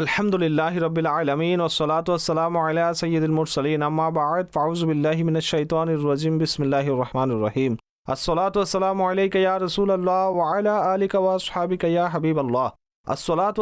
আলহামদুলিল্লাহ রবিল আলমিন ওসলাত ওসালাম আলা সৈয়দুল মুরসলিন। আম্মা বাদ ফাউজবিল্লাহ মিন শৈতানির রাজিম। বিসমিল্লাহ রহমান রহিম। আসসালাতু ওয়াসসালামু আলাইকা ইয়া রাসূলুল্লাহ ওয়া আলা আলিকা ওয়া ইয়া হাবিবাল্লাহ। আসসালাতু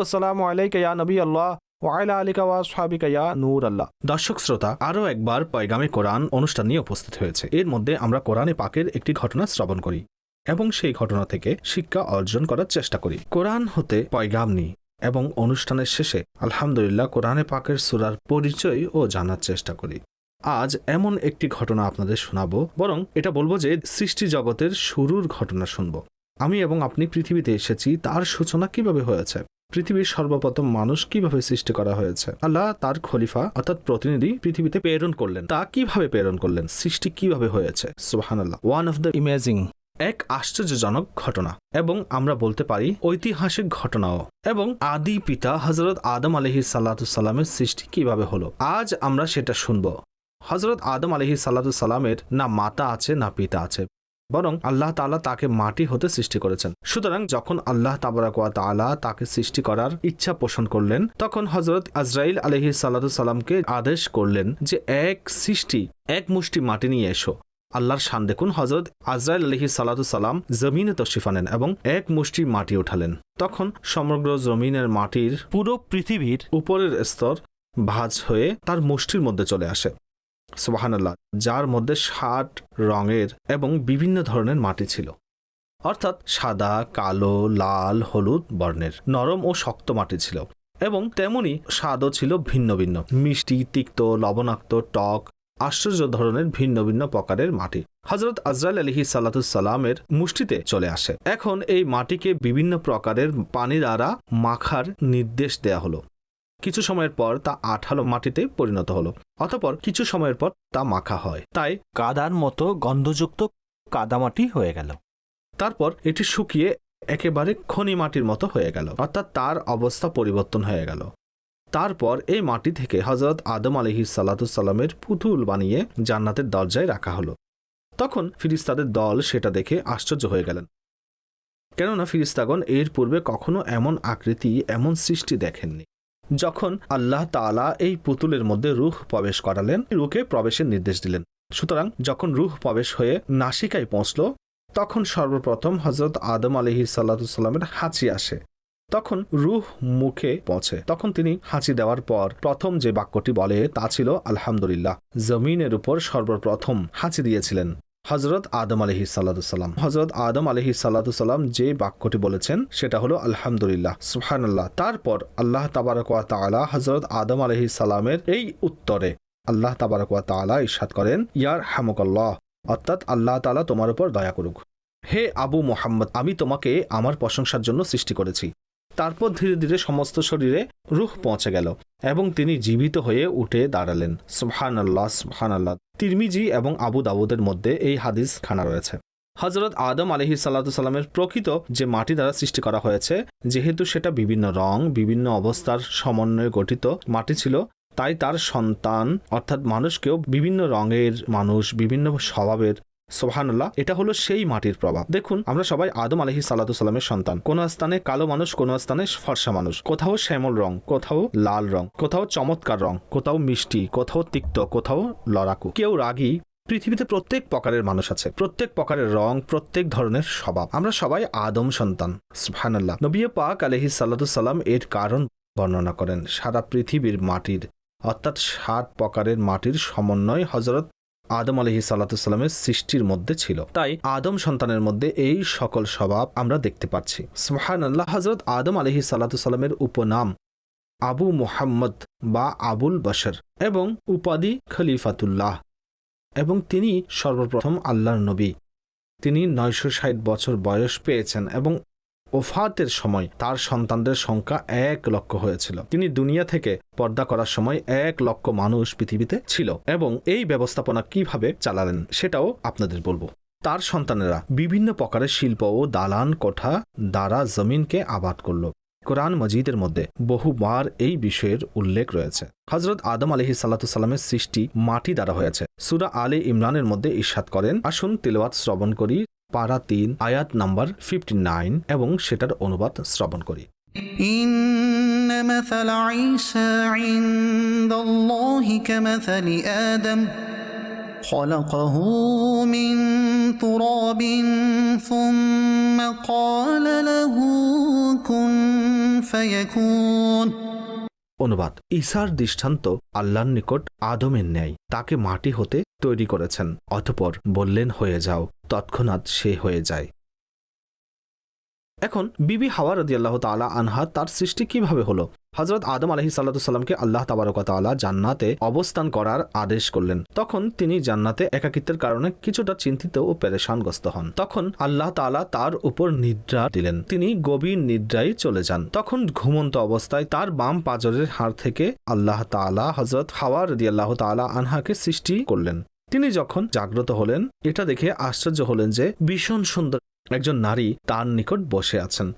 ইয়া নবী আল্লাহ ওয়া আলা আলিকা ওয়া নূর আল্লাহ দর্শক শ্রোতা, আরও একবার পয়গামে কোরআন অনুষ্ঠান নিয়ে উপস্থিত হয়েছে। এর মধ্যে আমরা কোরআনে পাকের একটি ঘটনা শ্রবণ করি এবং সেই ঘটনা থেকে শিক্ষা অর্জন করার চেষ্টা করি। কোরআন হতে পয়গাম নিই। এবং অনুষ্ঠানের শেষে আলহামদুলিল্লাহ কোরআনে পাকের সুরার পরিচয় ও জানার চেষ্টা করি। আজ এমন একটি ঘটনা আপনাদের শোনাবো, বরং এটা বলব যে সৃষ্টি জগতের শুরুর ঘটনা শুনব। আমি এবং আপনি পৃথিবীতে এসেছি, তার সূচনা কীভাবে হয়েছে? পৃথিবীর সর্বপ্রথম মানুষ কীভাবে সৃষ্টি করা হয়েছে? আল্লাহ তার খলিফা, অর্থাৎ প্রতিনিধি, পৃথিবীতে প্রেরণ করলেন। তা কীভাবে প্রেরণ করলেন? সৃষ্টি কীভাবে হয়েছে? সুবাহান আল্লাহ ওয়ান অফ দ্য ইমেজিং এক আশ্চর্যজনক ঘটনা এবং আমরা বলতে পারি ঐতিহাসিক ঘটনাও। এবং আদি পিতা হজরত আদম আলহি সাল্লামের সৃষ্টি কীভাবে হলো, আজ আমরা সেটা শুনব। হজরত আদম আলহি সাল্লামের না মাতা আছে, না পিতা আছে, বরং আল্লাহ তাআলা তাকে মাটি হতে সৃষ্টি করেছেন। সুতরাং যখন আল্লাহ তাবারাকুয়া তাআলা তাকে সৃষ্টি করার ইচ্ছা পোষণ করলেন, তখন হজরত আজরাইল আলহি সাল্লামকে আদেশ করলেন যে, এক সৃষ্টি, এক মুষ্টি মাটি নিয়ে এসো। আল্লাহর শান দেখুন হজরত আজরাইল আলহি সালাম জমিনে তশিফ আনেন এবং এক মুষ্টি মাটি উঠালেন। তখন সমগ্র জমিনের মাটির পুরো পৃথিবীর উপরের স্তর ভাঁজ হয়ে তার মুষ্টির মধ্যে চলে আসে। সুবাহানাল্লাহ, যার মধ্যে ষাট রঙের এবং বিভিন্ন ধরনের মাটি ছিল। অর্থাৎ সাদা, কালো, লাল, হলুদ বর্ণের নরম ও শক্ত মাটি ছিল এবং তেমনি স্বাদও ছিল ভিন্ন ভিন্ন। মিষ্টি, তিক্ত, লবণাক্ত, টক আশ্চর্য ধরনের ভিন্ন ভিন্ন প্রকারের মাটি। হজরত আজরাল আলহি সাল্লাতুসাল্লামের মুষ্টিতে চলে আসে। এখন এই মাটিকে বিভিন্ন প্রকারের পানি দ্বারা মাখার নির্দেশ দেয়া হলো। কিছু সময়ের পর তা আঠালো মাটিতে পরিণত হলো, অতপর কিছু সময়ের পর তা মাখা হয়। তাই কাদার মতো গন্ধযুক্ত কাদামাটি হয়ে গেল। তারপর এটি শুকিয়ে একেবারে খনি মাটির মতো হয়ে গেল, অর্থাৎ তার অবস্থা পরিবর্তন হয়ে গেল। তারপর এই মাটি থেকে হজরত আদম আলহি সাল্লাতুসাল্লামের পুতুল বানিয়ে জান্নাতের দরজায় রাখা হলো। তখন ফিরিস্তাদের দল সেটা দেখে আশ্চর্য হয়ে গেলেন। কেননা ফিরিস্তাগণ এর পূর্বে কখনো এমন আকৃতি, এমন সৃষ্টি দেখেননি। যখন আল্লাহ তাআলা এই পুতুলের মধ্যে রুহ প্রবেশ করালেন রুকে প্রবেশের নির্দেশ দিলেন। সুতরাং যখন রুহ প্রবেশ হয়ে নাসিকায় পৌঁছল, তখন সর্বপ্রথম হজরত আদম আলহি সাল্লাতুসাল্লামের হাঁচি আসে। তখন রুহ মুখে পৌঁছে। তখন তিনি হাঁচি দেওয়ার পর প্রথম যে বাক্যটি বলে তা ছিল, আলহামদুলিল্লাহ। জমিনের উপর সর্বপ্রথম হাঁচি দিয়েছিলেন হজরত আদম আলহি সাল্লাতুসাল্লাম হজরত আদম আলহি সাল্লাতুসাল্লাম যে বাক্যটি বলেছেন, সেটা হলো, আলহামদুলিল্লাহ। সুহানাল্লাহ তারপর আল্লাহ তাবারকুয়া তাআলা হজরত আদম আলহি সাল্লামের এই উত্তরে আল্লাহ তাবারকুয়া তাআলা ইরশাদ করেন ইয়ার হামুকাল্লাহ অর্থাৎ আল্লাহ তাআলা তোমার উপর দয়া করুক। হে আবু মোহাম্মদ, আমি তোমাকে আমার প্রশংসার জন্য সৃষ্টি করেছি। তারপর ধীরে ধীরে সমস্ত শরীরে রুহ পৌঁছে গেল এবং তিনি জীবিত হয়ে উঠে দাঁড়ালেন। সুবহান আল্লাহ সুবহান আল্লাহ তিরমিজি এবং আবু দাবুদের মধ্যে এই হাদিস খানা রয়েছে। হজরত আদম আলহি সাল্লামের প্রকৃত যে মাটি দ্বারা সৃষ্টি করা হয়েছে, যেহেতু সেটা বিভিন্ন রং, বিভিন্ন অবস্থার সমন্বয়ে গঠিত মাটি ছিল, তাই তার সন্তান অর্থাৎ মানুষকেও বিভিন্ন রঙের মানুষ, বিভিন্ন স্বভাবের সোহানুল্লাহ এটা হলো সেই মাটির প্রভাব। দেখুন, আমরা সবাই আদম আলহি সাল্লামের সন্তান। কোন স্থানে কালো মানুষ, কোন স্থানে ফর্সা মানুষ। কোথাও শ্যামল রং, কোথাও লাল রং, কোথাও চমৎকার রং, কোথাও মিষ্টি, কোথাও তিক্ত, কোথাও লড়াকু। কেউ রাগী, পৃথিবীতে প্রত্যেক প্রকারের মানুষ আছে। প্রত্যেক প্রকারের রং, প্রত্যেক ধরনের স্বভাব। আমরা সবাই আদম সন্তান, সুবহানাল্লাহ। নবী পাক আলহি সাল্লাম এর কারণ বর্ণনা করেন। সারা পৃথিবীর মাটির, অর্থাৎ সাত প্রকারের মাটির সমন্বয় হজরত আদম আলহি সাল্লাতুসাল্লামের সৃষ্টির মধ্যে ছিল। তাই আদম সন্তানের মধ্যে এই সকল স্বভাব আমরা দেখতে পাচ্ছি। সুহান আল্লাহ হজরত আদম আলহি সাল্লাতুসাল্লামের উপনাম আবু মুহাম্মদ বা আবুল বশর এবং উপাধি খলিফাতুল্লাহ এবং তিনি সর্বপ্রথম আল্লাহর নবী। তিনি নয়শো ষাট বছর বয়স পেয়েছেন এবং ওফাতের সময় তার সন্তানদের সংখ্যা এক লক্ষ হয়েছিল। তিনি দুনিয়া থেকে পর্দা করার সময় এক লক্ষ মানুষ পৃথিবীতে ছিল এবং এই ব্যবস্থাপনা কীভাবে চালালেন সেটাও আপনাদের বলব। তার সন্তানেরা বিভিন্ন প্রকারের শিল্প ও দালান কোঠা দ্বারা জমিনকে আবাদ করল। কোরআন মজিদের মধ্যে বহুবার এই বিষয়ের উল্লেখ রয়েছে। হজরত আদম আলহি সাল্লামের সৃষ্টি মাটি দ্বারা হয়েছে। সুরা আলী ইমরানের মধ্যে ইস্বাদ করেন, আসুন তিলওয়াত শ্রবণ করি পারা তিন আয়াত নাম্বার ফিফটি নাইন এবং সেটার অনুবাদ শ্রবণ করি إن مثل عيسى عند الله كمثل آدم خلقه من تراب ثم قال له كن فيكون অনুবাদ। ঈশার দৃষ্টান্ত আল্লাহর নিকট আদমের ন্যায়, তাকে মাটি হতে তৈরি করেছেন, অতপর বললেন, হয়ে যাও। তৎক্ষণাৎ সে হয়ে যায়। এখন বিবি হাওয়া রদি আল্লাহ তালা আনহা তার সৃষ্টি কীভাবে হলো? হজরত আদম আলহি সাল্লাতুসাল্লামকে আল্লাহ তাবারকালা জান্নাতে অবস্থান করার আদেশ করলেন। তখন তিনি জান্নাতে একাকিত্বের কারণে কিছুটা চিন্তিত ও পেরেশানগ্রস্ত হন। তখন আল্লাহ তালা তার উপর নিদ্রা দিলেন। তিনি গভীর নিদ্রায় চলে যান। তখন ঘুমন্ত অবস্থায় তার বাম পাজরের হাড় থেকে আল্লাহ তালা হজরত হাওয়া রদি আল্লাহ তালা আনহাকে সৃষ্টি করলেন। তিনি যখন জাগ্রত হলেন, এটা দেখে আশ্চর্য হলেন যে ভীষণ সুন্দর একজন নারী তার নিকট বসে আছেন।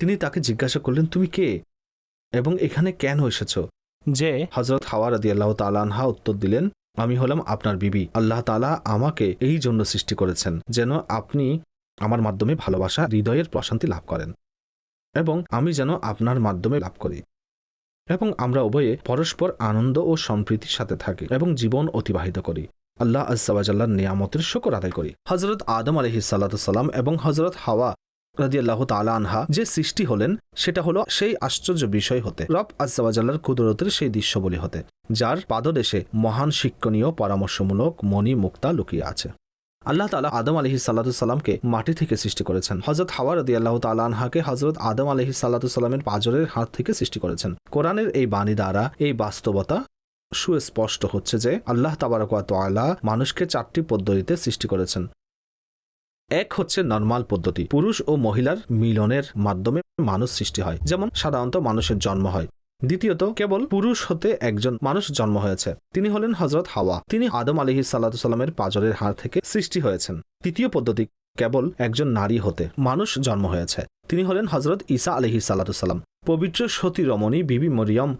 তিনি তাকে জিজ্ঞাসা করলেন, তুমি কে? এবং এখানে কেন এসেছ? যে হজরত হাওয়া রাদি আল্লাহ তালানহা উত্তর দিলেন, আমি হলাম আপনার বিবি। আল্লাহ তালা আমাকে এই জন্য সৃষ্টি করেছেন, যেন আপনি আমার মাধ্যমে ভালোবাসা, হৃদয়ের প্রশান্তি লাভ করেন। এবং আমি যেন আপনার মাধ্যমে লাভ করি। এবং আমরা উভয়ে পরস্পর আনন্দ ও সম্প্রীতির সাথে থাকি এবং জীবন অতিবাহিত করি। আল্লাহ আজ্জাবাজাল্লার নিয়ামতের শকর আদায় করি। হজরত আদম আলহি সাল্লাম এবং হজরত হাওয়া রাদিয়াল্লাহ তালা আনহা যে সৃষ্টি হলেন, সেটা হলো সেই আশ্চর্য বিষয় হতে, রব আজ্জাবাজাল্লার কুদরতের সেই দৃশ্যবলী হতে, যার পাদদেশে মহান শিক্ষণীয় পরামর্শমূলক মণি মুক্তা লুকিয়ে আছে। আল্লাহ তালা আদম আলহি সাল্লাতুসাল্লামকে মাটি থেকে সৃষ্টি করেছেন। হজরত হাওয়া রদি আল্লাহ তালা আনহাকে হজরত আদম আলহি সাল্লাতুসাল্লামের পাজরের হাত থেকে সৃষ্টি করেছেন। কোরআনের এই বাণী দ্বারা এই বাস্তবতা সুস্পষ্ট হচ্ছে যে আল্লাহ তাবারকালা মানুষকে চারটি পদ্ধতিতে সৃষ্টি করেছেন। এক হচ্ছে নর্মাল পদ্ধতি। পুরুষ ও মহিলার মিলনের মাধ্যমে মানুষ সৃষ্টি হয়, যেমন সাধারণত মানুষের জন্ম হয়। দ্বিতীয়ত, কেবল পুরুষ হতে একজন মানুষ জন্ম হয়েছে। তিনি হলেন হজরত হাওয়া। তিনি আদম আলহি সাল্লাতুসাল্লামের পাজরের হাড় থেকে সৃষ্টি হয়েছেন। তৃতীয় পদ্ধতি, কেবল একজন নারী হতে মানুষ জন্ম হয়েছে। তিনি হলেন হজরত ঈসা আলহি সাল্লাতুসাল্লাম পবিত্র সতী রমণী বিবি মরিয়ম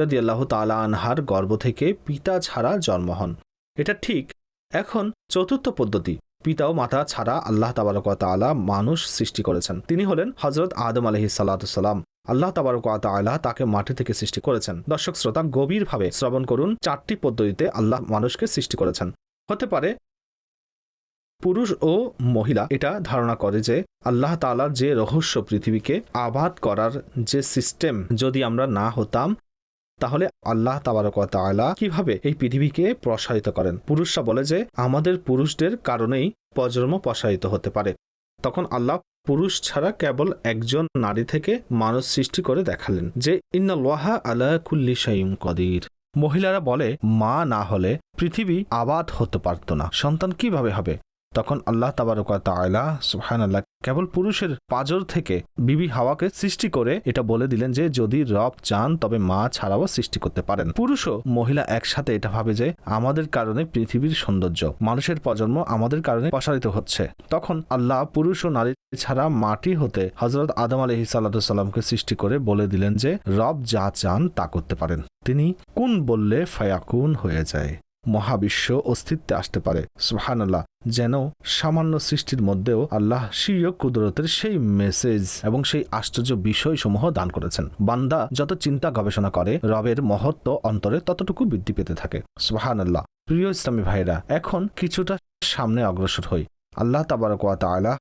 রাদিয়াল্লাহ তালা আনহার গর্ভ থেকে পিতা ছাড়া জন্ম হন। এটা ঠিক। এখন চতুর্থ পদ্ধতি। পিতা ও মাতা ছাড়া আল্লাহ তাবারক তালা মানুষ সৃষ্টি করেছেন। তিনি হলেন হজরত আদম আলহি সাল্লাম আল্লাহ তাবারক তালা তাকে মাটি থেকে সৃষ্টি করেছেন। দর্শক শ্রোতা, গভীরভাবে শ্রবণ করুন, চারটি পদ্ধতিতে আল্লাহ মানুষকে সৃষ্টি করেছেন। হতে পারে, পুরুষ ও মহিলা এটা ধারণা করে যে আল্লাহ তালার যে রহস্য পৃথিবীকে আবাদ করার যে সিস্টেম যদি আমরা না হতাম তাহলে আল্লাহ তাবারক তাআলা কীভাবে এই পৃথিবীকে প্রসারিত করেন? পুরুষরা বলে যে, আমাদের পুরুষদের কারণেই প্রজন্ম প্রসারিত হতে পারে। তখন আল্লাহ পুরুষ ছাড়া কেবল একজন নারী থেকে মানুষ সৃষ্টি করে দেখালেন যে ইন্নাল্লাহা আলা কুল্লি শাইউন কদির। মহিলারা বলে, মা না হলে পৃথিবী আবাদ হতে পারত না। সন্তান কীভাবে হবে? তখন আল্লাহ তাবারকা তাআলা, সুবহানাল্লাহ, কেবল পুরুষের পাজর থেকে বিবি হাওয়াকে সৃষ্টি করে এটা বলে দিলেন যে, যদি রব চান, তবে মা ছাড়াও সৃষ্টি করতে পারেন। পুরুষও মহিলা একসাথে এটা ভাবে যে, আমাদের কারণে পৃথিবীর সৌন্দর্য, মানুষের প্রজন্ম আমাদের কারণে প্রসারিত হচ্ছে। তখন আল্লাহ পুরুষ ও নারী ছাড়া মাটি হতে হজরত আদম আলহি সাল্লামকে সৃষ্টি করে বলে দিলেন যে, রব যা চান তা করতে পারেন। তিনি, কোন বললে ফায়াকুন হয়ে যায়? মহাবিশ্ব অস্তিত্বে আসতে পারে। সুহানাল্লাহ যেন সামান্য সৃষ্টির মধ্যেও আল্লাহ স্বীয় কুদরতের সেই মেসেজ এবং সেই আশ্চর্য বিষয়সমূহ দান করেছেন। বান্দা যত চিন্তা গবেষণা করে, রবের মহত্ব অন্তরে ততটুকু বৃদ্ধি পেতে থাকে। সুহানাল্লাহ প্রিয় ইসলামী ভাইরা এখন কিছুটা সামনে অগ্রসর হই। আল্লাহ তাবারকাত আলা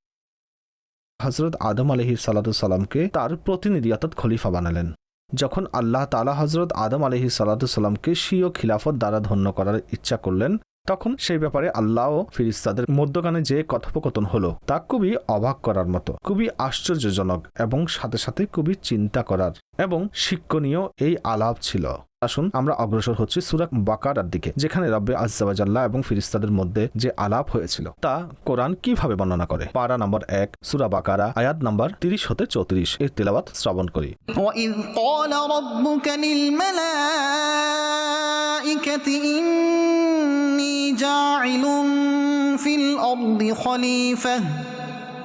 হজরত আদম আলহি সাল্লামকে তার প্রতিনিধি অর্থাৎ খলিফা বানালেন। যখন আল্লাহ তালা হজরত আদম আলহি সাল্লাতুসাল্লামকে স্বীয় খিলাফত দ্বারা ধন্য করার ইচ্ছা করলেন, তখন সেই ব্যাপারে আল্লাহ ও ফিরিস্তাদের মধ্যখানে যে কথোপকথন হলো, তা খুবই অবাক করার মতো, খুবই আশ্চর্যজনক এবং সাথে সাথে খুবই চিন্তা করার এবং শিক্ষণীয় এই আলাপ ছিল। আসুন আমরা অগ্রসর হচ্ছি সুরাক বাকারার দিকে যেখানে রব্বে আজ্জাবাজাল্লাহ এবং ফিরিস্তাদের মধ্যে যে আলাপ হয়েছিল তা কোরআন কিভাবে বর্ণনা করে পারা নম্বর এক সুরা বাকারা আয়াত নম্বর তিরিশ হতে চৌত্রিশ এর তেলাবাত শ্রবণ করি وإذ قال ربك للملائكة إني جاعل في الأرض خليفة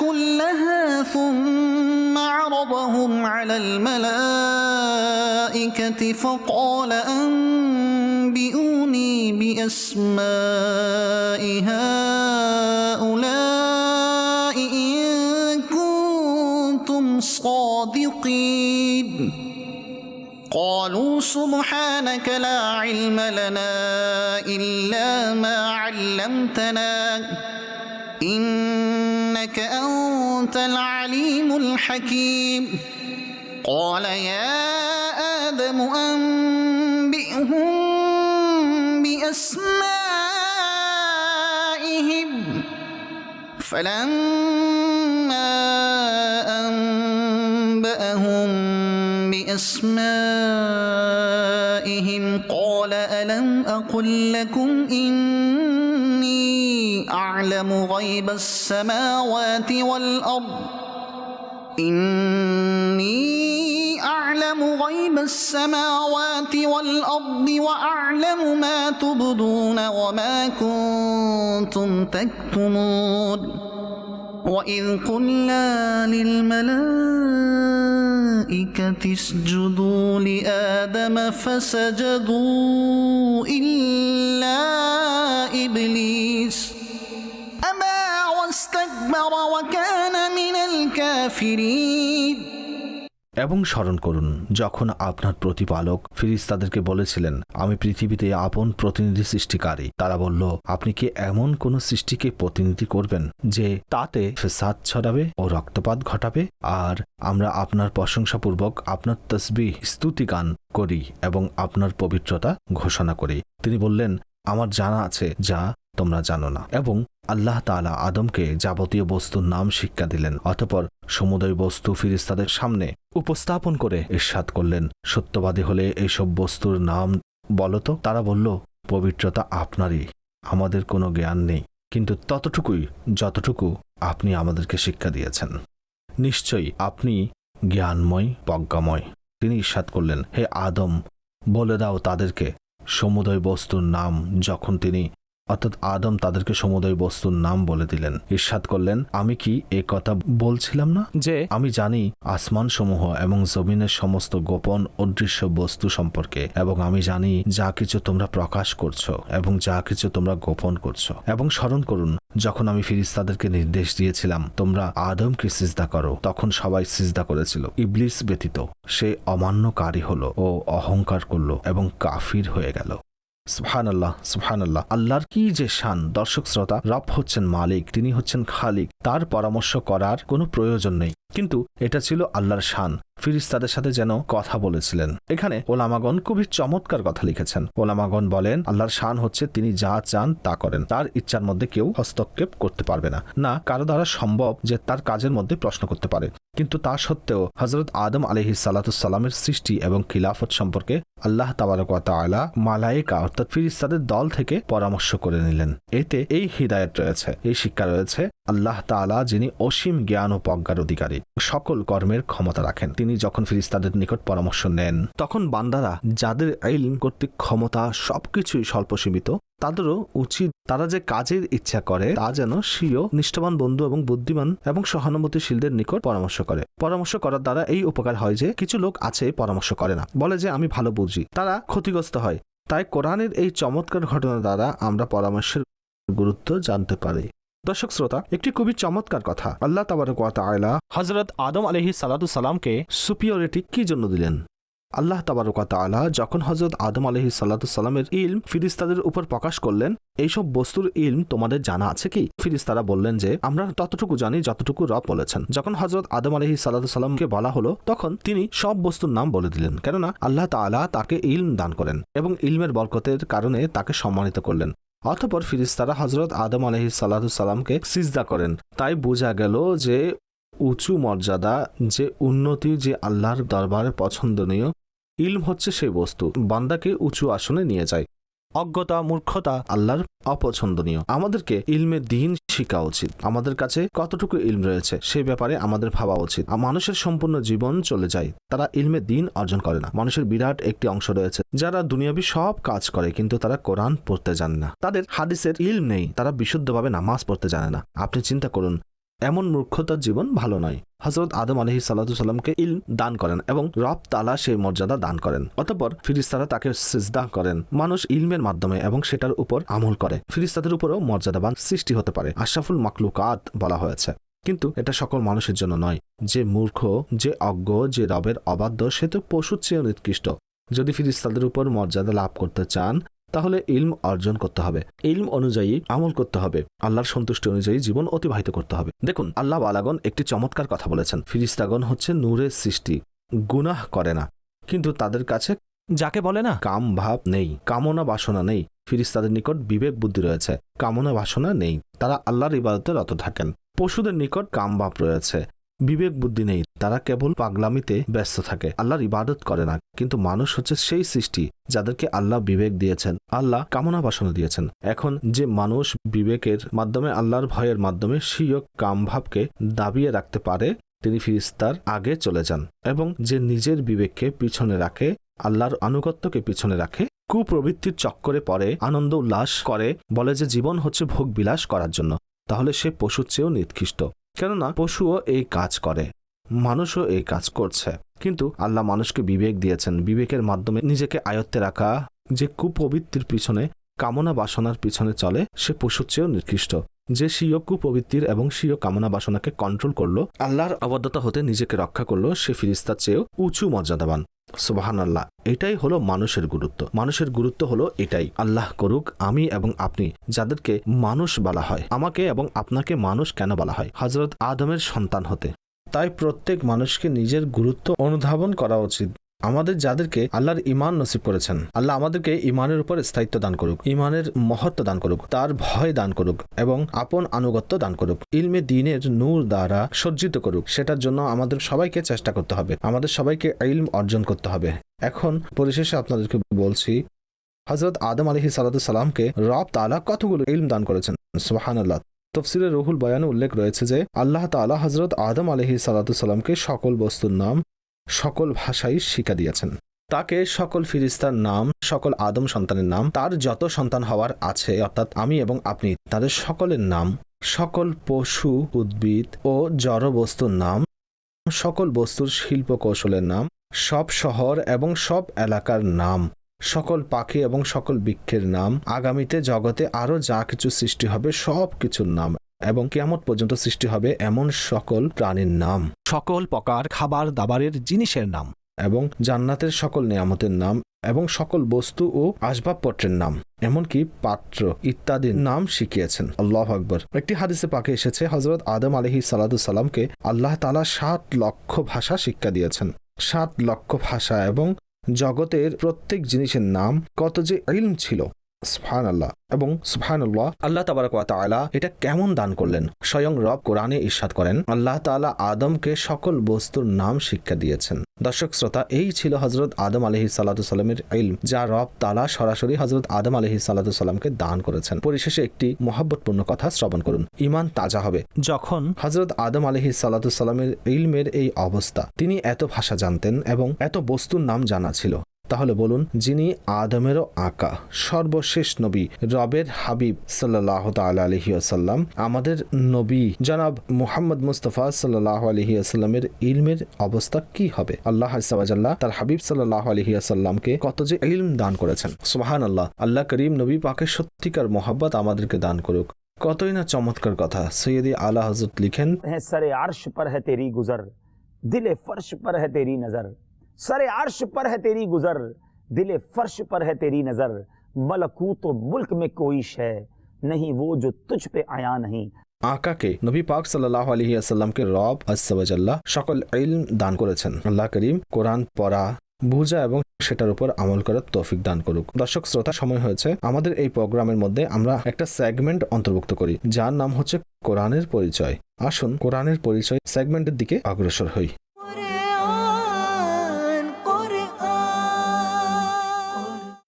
كلها ثم عرضهم على الملائكة فقال أنبئوني بأسماء هؤلاء إن كنتم صادقين. قالوا سبحانك لا علم لنا إلا ما علمتنا. إنك أنت العليم الحكيم. قال يا آدم أنبئهم بأسمائهم. فلما أنبأهم بأسمائهم قال ألم أقل لكم إني أعلم غيب السماوات والأرض. إني أعلم غيب السماوات والأرض وأعلم ما تبدون وما كنتم تكتمون. وإذ قلنا للملائكة اسجدوا لآدم فسجدوا إلا إبليس. এবং স্মরণ করুন, যখন আপনার প্রতিপালক ফিরিস্তাদেরকে বলেছিলেন, আমি পৃথিবীতে আপন প্রতিনিধি সৃষ্টিকারী তারা বলল, আপনি কি এমন কোন সৃষ্টিকে প্রতিনিধি করবেন যে তাতে ফেসাদ ছড়াবে ও রক্তপাত ঘটাবে? আর আমরা আপনার প্রশংসাপূর্বক আপনার তসবি স্তুতি গান করি এবং আপনার পবিত্রতা ঘোষণা করি। তিনি বললেন, আমার জানা আছে যা তোমরা জানো না। এবং আল্লাহ তাআলা আদমকে যাবতীয় বস্তুর নাম শিক্ষা দিলেন, অতপর সমুদয় বস্তু ফিরিস্তাদের সামনে উপস্থাপন করে ইরশাদ করলেন। সত্যবাদী হলে এইসব বস্তুর নাম বলতো তারা বলল, পবিত্রতা আপনারই, আমাদের কোনো জ্ঞান নেই। কিন্তু ততটুকুই, যতটুকু আপনি আমাদেরকে শিক্ষা দিয়েছেন। নিশ্চয়ই আপনি জ্ঞানময়, প্রজ্ঞাময়। তিনি ইরশাদ করলেন, হে আদম, বলে দাও তাদেরকে, সমুদয় বস্তুর নাম যখন তিনি অর্থাৎ আদম তাদেরকে সমুদয় বস্তুর নাম বলে দিলেন। ঈর্ষাদ করলেন আমি কি এ কথা বলছিলাম না? যে আমি জানি আসমান সমূহ এবং জমিনের সমস্ত গোপন অদৃশ্য বস্তু সম্পর্কে এবং আমি জানি যা কিছু তোমরা প্রকাশ করছ এবং যা কিছু তোমরা গোপন করছ। এবং স্মরণ করুন যখন আমি ফিরিস্তাদেরকে নির্দেশ দিয়েছিলাম তোমরা আদমকে সিজদা করো তখন সবাই সিজদা করেছিল। ইবলিস ব্যতীত সে অমান্যকারী হলো ও অহংকার করল এবং কাফির হয়ে গেল। সুবহান আল্লাহ সুহান আল্লাহ আল্লাহর কি যে শান? দর্শক শ্রোতা, রব হচ্ছেন মালিক, তিনি হচ্ছেন খালিক। তার পরামর্শ করার কোনো প্রয়োজন নেই। কিন্তু এটা ছিল আল্লাহর শান। ফিরিস্তাদের সাথে যেন কথা বলেছিলেন। এখানে ওলামাগণ খুবই চমৎকার কথা লিখেছেন। ওলামাগণ বলেন, আল্লাহর শান হচ্ছে তিনি যা চান তা করেন। তার ইচ্ছার মধ্যে কেউ হস্তক্ষেপ করতে পারবে না। না, কারও দ্বারা সম্ভব যে তার কাজের মধ্যে প্রশ্ন করতে পারে। কিন্তু তা সত্ত্বেও হজরত আদম আলহি সালাতুসাল্লামের সৃষ্টি এবং খিলাফত সম্পর্কে আল্লাহ তাবারকালা মালায়েকা অর্থাৎ ফিরিস্তাদের দল থেকে পরামর্শ করে নিলেন। এতে এই হৃদায়ত রয়েছে, এই শিক্ষা রয়েছে আল্লাহ তাআলা যিনি অসীম জ্ঞান ও প্রজ্ঞার অধিকারী, সকল কর্মের ক্ষমতা রাখেন। তিনি যখন ফিরিস্তাদের নিকট পরামর্শ নেন, তখন বান্দারা যাদের আইন কর্তৃক ক্ষমতা সবকিছুই স্বল্প সীমিত, তাদেরও উচিত তারা যে কাজের ইচ্ছা করে, তা যেন স্বীয়, নিষ্ঠবান বন্ধু এবং বুদ্ধিমান এবং সহানুভূতিশীলদের নিকট পরামর্শ করে। পরামর্শ করার দ্বারা এই উপকার হয় যে, কিছু লোক আছে পরামর্শ করে না, বলে যে, আমি ভালো বুঝি। তারা ক্ষতিগ্রস্ত হয়। তাই কোরআনের এই চমৎকার ঘটনা দ্বারা আমরা পরামর্শের গুরুত্ব জানতে পারি। দর্শক শ্রোতা, একটি খুবই চমৎকার কথা। আল্লাহ তাবারক ওয়া তাআলা হযরত আদম আলাইহিস সালাতু সালামকে সুপিরিয়রিটি কি জন্য দিলেন? আল্লাহ তাবারক ওয়া যখন হজরত আদম আলাইহিস সালাতু সালামের ইলম ফিরিস্তাদের উপর প্রকাশ করলেন, এইসব বস্তুর ইলম তোমাদের জানা আছে কি? ফিরিস্তারা বললেন যে, আমরা ততটুকু জানি যতটুকু রব বলেছেন। যখন হজরত আদম আলাইহিস সালাতু সালামকে বলা হলো, তখন তিনি সব বস্তুর নাম বলে দিলেন, কেননা আল্লাহ তাআলা তাকে ইলম দান করেন এবং ইলমের বরকতের কারণে তাকে সম্মানিত করলেন। অতপর ফিরিস্তারা হজরত আদম আলহি সাল্লামকে সিজদা করেন। তাই বোঝা গেল যে উঁচু মর্যাদা, যে উন্নতি, যে আল্লাহর দরবারে পছন্দনীয়, ইলম হচ্ছে সেই বস্তু। বান্দাকে উঁচু আসনে নিয়ে যায়। অজ্ঞতা, মূর্খতা আল্লাহর অপছন্দনীয়। আমাদেরকে ইলমে দিন শেখা উচিত। আমাদের কাছে কতটুকু ইলম রয়েছে সেই ব্যাপারে আমাদের ভাবা উচিত। মানুষের সম্পূর্ণ জীবন চলে যায়, তারা ইলমে দিন অর্জন করে না। মানুষের বিরাট একটি অংশ রয়েছে, যারা দুনিয়াবি সব কাজ করে, কিন্তু তারা কোরআন পড়তে জানে না। তাদের হাদিসের ইলম নেই, তারা বিশুদ্ধভাবে নামাজ পড়তে জানে না। আপনি চিন্তা করুন এমন মূর্খতার জীবন ভালো নয়। হজরত আদম আলহি সাল্লাতুসাল্লামকে ইলম দান করেন এবং রব তালা সেই মর্যাদা দান করেন। অতঃপর ফিরিস্তারা তাকে সিজদা করেন। মানুষ ইলমের মাধ্যমে এবং সেটার উপর আমল করে। ফিরিস্তাদের উপরও মর্যাদাবান সৃষ্টি হতে পারে, আশরাফুল মাকলুকাত বলা হয়েছে। কিন্তু এটা সকল মানুষের জন্য নয়। যে মূর্খ, যে অজ্ঞ, যে রবের অবাধ্য, সে তো পশুর চেয়েও নিকৃষ্ট। যদি ফিরিস্তাদের উপর মর্যাদা লাভ করতে চান তাহলে ইলম অর্জন করতে হবে। ইলম অনুযায়ী আমল করতে হবে। আল্লাহর সন্তুষ্টি অনুযায়ী জীবন অতিবাহিত করতে হবে। দেখুন, আল্লাহ আলাগন একটি চমৎকার কথা বলেছেন। ফিরিস্তাগণ হচ্ছে নূরের সৃষ্টি। গুনাহ করে না। কিন্তু তাদের কাছে যাকে বলে না, কাম ভাব নেই, কামনা বাসনা নেই। ফিরিস্তাদের নিকট বিবেক বুদ্ধি রয়েছে, কামনা বাসনা নেই। তারা আল্লাহর ইবাদতে রত থাকেন। পশুদের নিকট কাম ভাব রয়েছে। বিবেক বুদ্ধি নেই। তারা কেবল পাগলামিতে ব্যস্ত থাকে। আল্লাহর ইবাদত করে না। কিন্তু মানুষ হচ্ছে সেই সৃষ্টি যাদেরকে আল্লাহ বিবেক দিয়েছেন। আল্লাহ কামনা বাসনা দিয়েছেন। এখন যে মানুষ বিবেকের মাধ্যমে, আল্লাহর ভয়ের মাধ্যমে স্বীয় কামভাবকে দাবিয়ে রাখতে পারে, তিনি ফিরিস্তার আগে চলে যান এবং যে নিজের বিবেককে পিছনে রাখে, আল্লাহর আনুগত্যকে পিছনে রাখে, কুপ্রবৃত্তির চক্করে পড়ে, আনন্দ উল্লাস করে, বলে যে জীবন হচ্ছে ভোগ বিলাস করার জন্য। তাহলে সে পশুর চেয়েও নিকৃষ্ট। কেননা পশুও এই কাজ করে, মানুষও এই কাজ করছে। কিন্তু আল্লাহ মানুষকে বিবেক দিয়েছেন। বিবেকের মাধ্যমে নিজেকে আয়ত্তে রাখা, যে কুপ্রবৃত্তির পিছনে, কামনা বাসনার পিছনে চলে, সে পশুর চেয়েও নিকৃষ্ট। যে স্বীয় কুপবৃত্তির এবং স্বীয় কামনা বাসনাকে কন্ট্রোল করল, আল্লাহর আবদ্ধতা হতে নিজেকে রক্ষা করল, সে ফিরিস্তার চেয়েও উঁচু মর্যাদাবান। সুবাহান আল্লাহ এটাই হলো মানুষের গুরুত্ব। মানুষের গুরুত্ব হলো এটাই। আল্লাহ করুক, আমি এবং আপনি যাদেরকে মানুষ বলা হয়, আমাকে এবং আপনাকে মানুষ কেন বলা হয়? হজরত আদমের সন্তান হতে। তাই প্রত্যেক মানুষকে নিজের গুরুত্ব অনুধাবন করা উচিত। আমাদের যাদেরকে আল্লাহর ইমান নসিব করেছেন, আল্লাহ আমাদেরকে ইমানের উপর স্থায়িত্ব দান করুক ইমানের মহত্ব দান করুক, তার ভয় দান করুক এবং আপন আনুগত্য দান করুক। ইলমে দিনের নূর দ্বারা সজ্জিত করুক, সেটার জন্য আমাদের সবাইকে চেষ্টা করতে হবে, আমাদের সবাইকে ইলম অর্জন করতে হবে। এখন পরিশেষে আপনাদেরকে বলছি হজরত আদম আলহি সালামকে রব তালা কতগুলো ইলম দান করেছেন? সোহান আল্লাহ তফসিলের রহুল বয়ানে উল্লেখ রয়েছে যে, আল্লাহ তালা হজরত আদম আলহি সালাতামকে সকল বস্তুর নাম সকল ভাষাই শিক্ষা দিয়েছেন। তাকে সকল ফিরিস্তার নাম, সকল আদম সন্তানের নাম, তার যত সন্তান হওয়ার আছে, অর্থাৎ আমি এবং আপনি, তাদের সকলের নাম, সকল পশু, উদ্ভিদ ও জড় বস্তুর নাম, সকল বস্তুর শিল্প কৌশলের নাম, সব শহর এবং সব এলাকার নাম, সকল পাখি এবং সকল বৃক্ষের নাম, আগামীতে জগতে আরও যা কিছু সৃষ্টি হবে, সব কিছুর নাম। এবং কেয়ামত পর্যন্ত সৃষ্টি হবে এমন সকল প্রাণীর নাম। সকল প্রকার খাবার দাবারের জিনিসের নাম। এবং জান্নাতের সকল নিয়ামতের নাম এবং সকল বস্তু ও আসবাবপত্রের নাম। এমনকি পাত্র ইত্যাদির নাম শিখিয়েছেন। আল্লাহ আকবর। একটি হাদিসে পাকে এসেছে হজরত আদম আলহি সালামকে আল্লাহ তালা সাত লক্ষ ভাষা শিক্ষা দিয়েছেন। সাত লক্ষ ভাষা এবং জগতের প্রত্যেক জিনিসের নাম কত যে ইলম ছিল। সুফহান আল্লাহ এবং সুফহান আল্লাহ আল্লাহ ওয়া এটা কেমন দান করলেন? স্বয়ং রব কোরআনে ইরশাদ করেন, আল্লাহ তাআলা আদমকে সকল বস্তুর নাম শিক্ষা দিয়েছেন। দর্শক শ্রোতা, এই ছিল হজরত আদম আলহি সাল্লামের ইলম, যা রব তালা সরাসরি হজরত আদম আলহি সাল্লামকে দান করেছেন। পরিশেষে একটি মহাব্বতপূর্ণ কথা শ্রবণ করুন ইমান তাজা হবে। যখন হজরত আদম আলহি সাল্লামের ইলমের এই অবস্থা, তিনি এত ভাষা জানতেন এবং এত বস্তুর নাম জানা ছিল তাহলে বলুন, যিনি আদমেরও আঁকা, সর্বশেষ নবী, রবের হাবিব সাল্লাহ তাল আলহি আসাল্লাম আমাদের নবী। জনাব মুহাম্মদ মুস্তফা সাল্লাহ আলহি আসাল্লামের ইলমের অবস্থা কি হবে? আল্লাহ সাল্লাহ তার হাবিব সাল্লাহ আলহি আসাল্লামকে কত যে ইলম দান করেছেন। সুবাহান আল্লাহ আল্লাহ করিম নবী পাকে সত্যিকার মোহাব্বত আমাদেরকে দান করুক। কতই না চমৎকার কথা, সৈয়দি আলা হজরত লিখেন হ্যাঁ সারে আর্শ পর হ্যাঁ তেরি গুজর, দিলে ফর্শ পর হ্যাঁ তেরি নজর। सरे अर्श पर है तेरी गुजर दिले फर्श पर है तेरी नजर मलकूत व मुल्क में कोई शय नहीं वो जो तुझ पे आया नहीं আকাকে নবী পাক সাল্লাহ আলহি আসাল্লামকে রব আসাল্লাহ সকল ইলম দান করেছেন আল্লাহ করিম কোরআন পড়া বুঝা এবং সেটার উপর আমল করার তৌফিক দান করুক দর্শক শ্রোতা সময় হয়েছে আমাদের এই প্রোগ্রামের মধ্যে আমরা একটা সেগমেন্ট অন্তর্ভুক্ত করি যার নাম হচ্ছে কোরআনের পরিচয় আসুন কোরআনের পরিচয় সেগমেন্টের দিকে অগ্রসর হই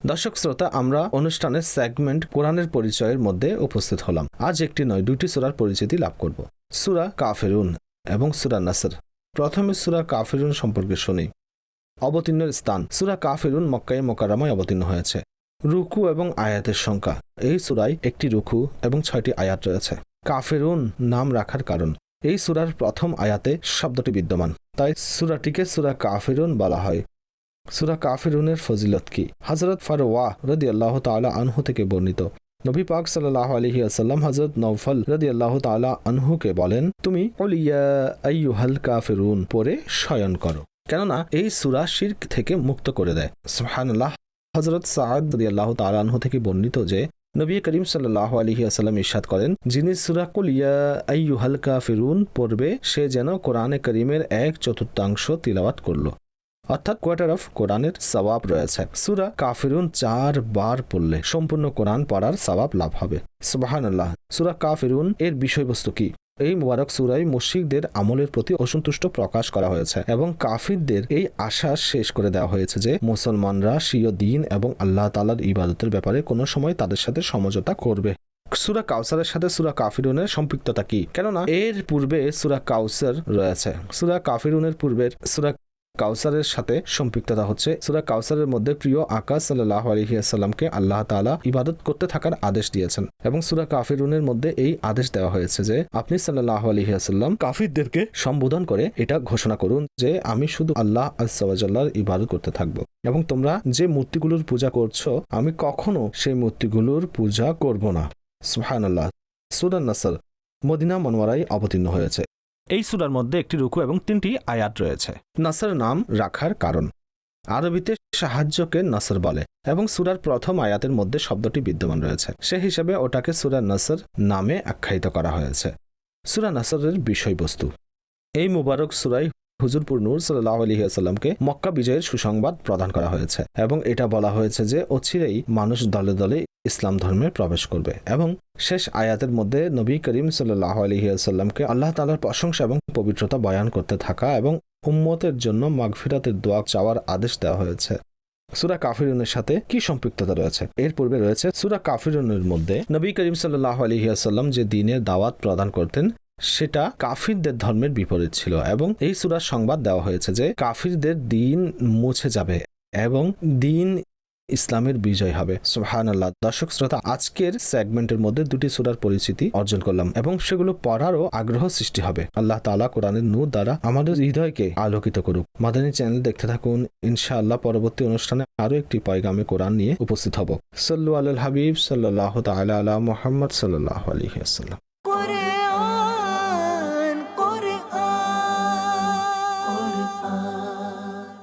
দর্শক শ্রোতা, আমরা অনুষ্ঠানের সেগমেন্ট কোরআনের পরিচয়ের মধ্যে উপস্থিত হলাম। আজ একটি নয়, দুইটি সুরার পরিচিতি লাভ করব। সুরা কাফেরুন এবং সুরা নাসর। প্রথমে সুরা কাফেরুন সম্পর্কে শুনি। অবতীর্ণের স্থান। সুরা কাফেরুন মক্কায় মোকারামায় অবতীর্ণ হয়েছে। রুকু এবং আয়াতের সংখ্যা। এই সুরায় একটি রুকু এবং ছয়টি আয়াত রয়েছে। কাফেরুন নাম রাখার কারণ। এই সুরার প্রথম আয়াতে শব্দটি বিদ্যমান। তাই সুরাটিকে সুরা কাফেরুন বলা হয়। সুরা কাফিরুনের ফজিলত কি? হজরত ফারওয়া রদি আল্লাহ তালা আনহু থেকে বর্ণিত। নবী পাক সাল্লাহ আলহি আসাল্লাম হজরত নৌফল রদি আল্লাহ তালা আনহুকে বলেন, তুমি অলিয়া কাফিরুন পরে শয়ন করো। কেননা এই সুরা শির্ক থেকে মুক্ত করে দেয়। সুবহানাল্লাহ। হজরত সাদ রদি আল্লাহ তালা আনহু থেকে বর্ণিত যে, নবী করিম সাল্লাহ আলহি আসাল্লাম ইরশাদ করেন, যিনি সুরা কুলিয়া আইয়ুহাল কাফিরুন পড়বে, সে যেন কোরআনে করিমের এক চতুর্থাংশ তিলাওয়াত করল। অর্থাৎ কোয়ার্টার অফ কোরআনের সবাব রয়েছে। সুরা কাফিরুন চার বার পড়লে সম্পূর্ণ কোরআন পড়ার সবাব লাভ হবে। সুবাহান আল্লাহ সুরা কাফিরুন এর বিষয়বস্তু কি? এই মুবারক সুরাই মুশিকদের আমলের প্রতি অসন্তুষ্ট প্রকাশ করা হয়েছে এবং কাফিরদের এই আশা শেষ করে দেওয়া হয়েছে যে মুসলমানরা স্বীয় দিন এবং আল্লাহ তালার ইবাদতের ব্যাপারে কোনো সময় তাদের সাথে সমঝোতা করবে। সুরা কাউসারের সাথে সুরা কাফিরুনের সম্পৃক্ততা কি? কেননা এর পূর্বে সুরা কাউসার রয়েছে। সুরা কাফিরুনের পূর্বের সুরা কাউসারের সাথে সম্পৃক্ততা হচ্ছে। সুরা কাউসারের মধ্যে প্রিয় আকাশ সাল্লাহ আলহিয়াসাল্লামকে আল্লাহ তালা ইবাদত করতে থাকার আদেশ দিয়েছেন এবং সুরা কাফিরুনের মধ্যে এই আদেশ দেওয়া হয়েছে যে আপনি সাল্লাহ আলহিহাসাল্লাম কাফিরদেরকে সম্বোধন করে এটা ঘোষণা করুন যে আমি শুধু আল্লাহ আসাল্লাহর ইবাদত করতে থাকব। এবং তোমরা যে মূর্তিগুলোর পূজা করছ আমি কখনো সেই মূর্তিগুলোর পূজা করব না। সুহান আল্লাহ সুরান নাসর মদিনা মনোয়ারাই অবতীর্ণ হয়েছে। এই সুরার মধ্যে একটি রুকু এবং তিনটি আয়াত রয়েছে। নাসর নাম রাখার কারণ। আরবিতে সাহায্যকে নাসর বলে এবং সুরার প্রথম আয়াতের মধ্যে শব্দটি বিদ্যমান রয়েছে। সে হিসেবে ওটাকে সুরা নাসর নামে আখ্যায়িত করা হয়েছে। সুরা নাসরের বিষয়বস্তু। এই মুবারক সুরাই হুজুরপুর নূর সাল্লাহ আলহিহাস্লামকে মক্কা বিজয়ের সুসংবাদ প্রদান করা হয়েছে এবং এটা বলা হয়েছে যে অচিরেই মানুষ দলে দলে ইসলাম ধর্মে প্রবেশ করবে এবং শেষ আয়াতের মধ্যে নবী করিম সাল্লাহ আলহিহাস্লামকে আল্লাহ তালার প্রশংসা এবং পবিত্রতা বয়ান করতে থাকা এবং উম্মতের জন্য মাগফিরাতের দোয়া চাওয়ার আদেশ দেওয়া হয়েছে। সুরা কাফিরুনের সাথে কি সম্পৃক্ততা রয়েছে? এর পূর্বে রয়েছে, সুরা কাফিরুনের মধ্যে নবী করিম সাল্লাহ আলহিহাসাল্লাম যে দিনের দাওয়াত প্রদান করতেন সেটা কাফিরদের ধর্মের বিপরীত ছিল এবং এই সুরার সংবাদ দেওয়া হয়েছে যে কাফিরদের দিন মুছে যাবে এবং দিন ইসলামের বিজয় হবে। সুহান আল্লাহ দর্শক শ্রোতা, আজকের সেগমেন্টের মধ্যে দুটি সুরার পরিচিতি অর্জন করলাম এবং সেগুলো পড়ারও আগ্রহ সৃষ্টি হবে। আল্লাহ তালা কোরআনের নূর দ্বারা আমাদের হৃদয়কে আলোকিত করুক। মাদানী চ্যানেল দেখতে থাকুন। ইনশাআল্লাহ পরবর্তী অনুষ্ঠানে আরও একটি পয়গামে কোরআন নিয়ে উপস্থিত হব। সাল্লু আল হাবিব সাল্লাহ তালা আলা মোহাম্মদ সাল্লাহ আলহিহাস্লাম